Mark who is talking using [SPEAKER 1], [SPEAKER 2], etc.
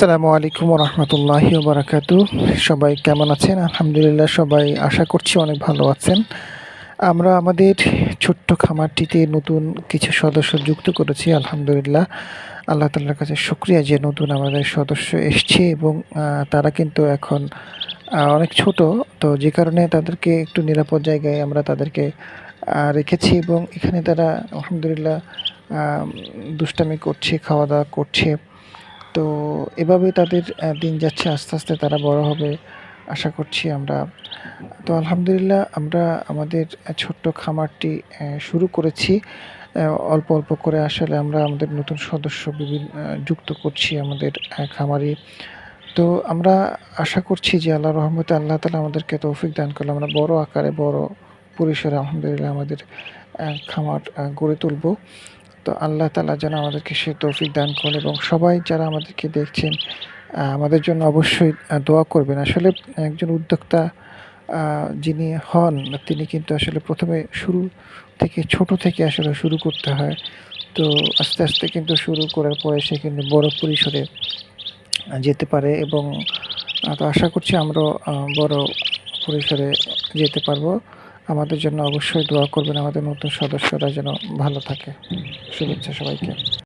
[SPEAKER 1] আসসালামু আলাইকুম রহমতুল্লাহ বারাকাতু সবাই কেমন আছেন? আলহামদুলিল্লাহ সবাই আশা করছি অনেক ভালো আছেন। আমরা আমাদের ছোট্ট খামারটিতে নতুন কিছু সদস্য যুক্ত করেছি, আলহামদুলিল্লাহ। আল্লাহ তাল্লার কাছে শুক্রিয়া যে নতুন আমাদের সদস্য এসছে এবং তারা কিন্তু এখন অনেক ছোট। তো যে কারণে তাদেরকে একটু নিরাপদ জায়গায় আমরা তাদেরকে রেখেছি এবং এখানে তারা আলহামদুলিল্লাহ দুষ্টামি করছে, খাওয়া দাওয়া করছে। তো এভাবে তাদের দিন যাচ্ছে, আস্তে আস্তে তারা বড় হবে, আশা করছি আমরা। তো আলহামদুলিল্লাহ আমরা আমাদের ছোট্ট খামারটি শুরু করেছি। অল্প অল্প করে আসলে আমরা আমাদের নতুন সদস্য বিভিন্ন যুক্ত করছি আমাদের খামারে। তো আমরা আশা করছি যে আল্লাহ রহমতে আল্লাহ তালা আমাদেরকে তৌফিক দান করলে আমরা বড় আকারে, বড় পরিসরে আলহামদুলিল্লাহ আমাদের খামার গড়ে তুলবো। তো আল্লাহ তালা যেন আমাদেরকে সে তৌফিক দান করেন এবং সবাই যারা আমাদেরকে দেখছেন আমাদের জন্য অবশ্যই দোয়া করবেন। আসলে একজন উদ্যোক্তা যিনি হন তিনি কিন্তু আসলে প্রথমে শুরু থেকে ছোট থেকে আসলে শুরু করতে হয়। তো আস্তে আস্তে কিন্তু শুরু করার পরে সে কিন্তু বড় পরিসরে যেতে পারে এবং তো আশা করছি আমরাও আহ, বড় পরিসরে যেতে পারব। আমাদের জন্য অবশ্যই দোয়া করবেন আমাদের নতুন সদস্যরা যেন ভালো থাকে। শুভেচ্ছা সবাইকে।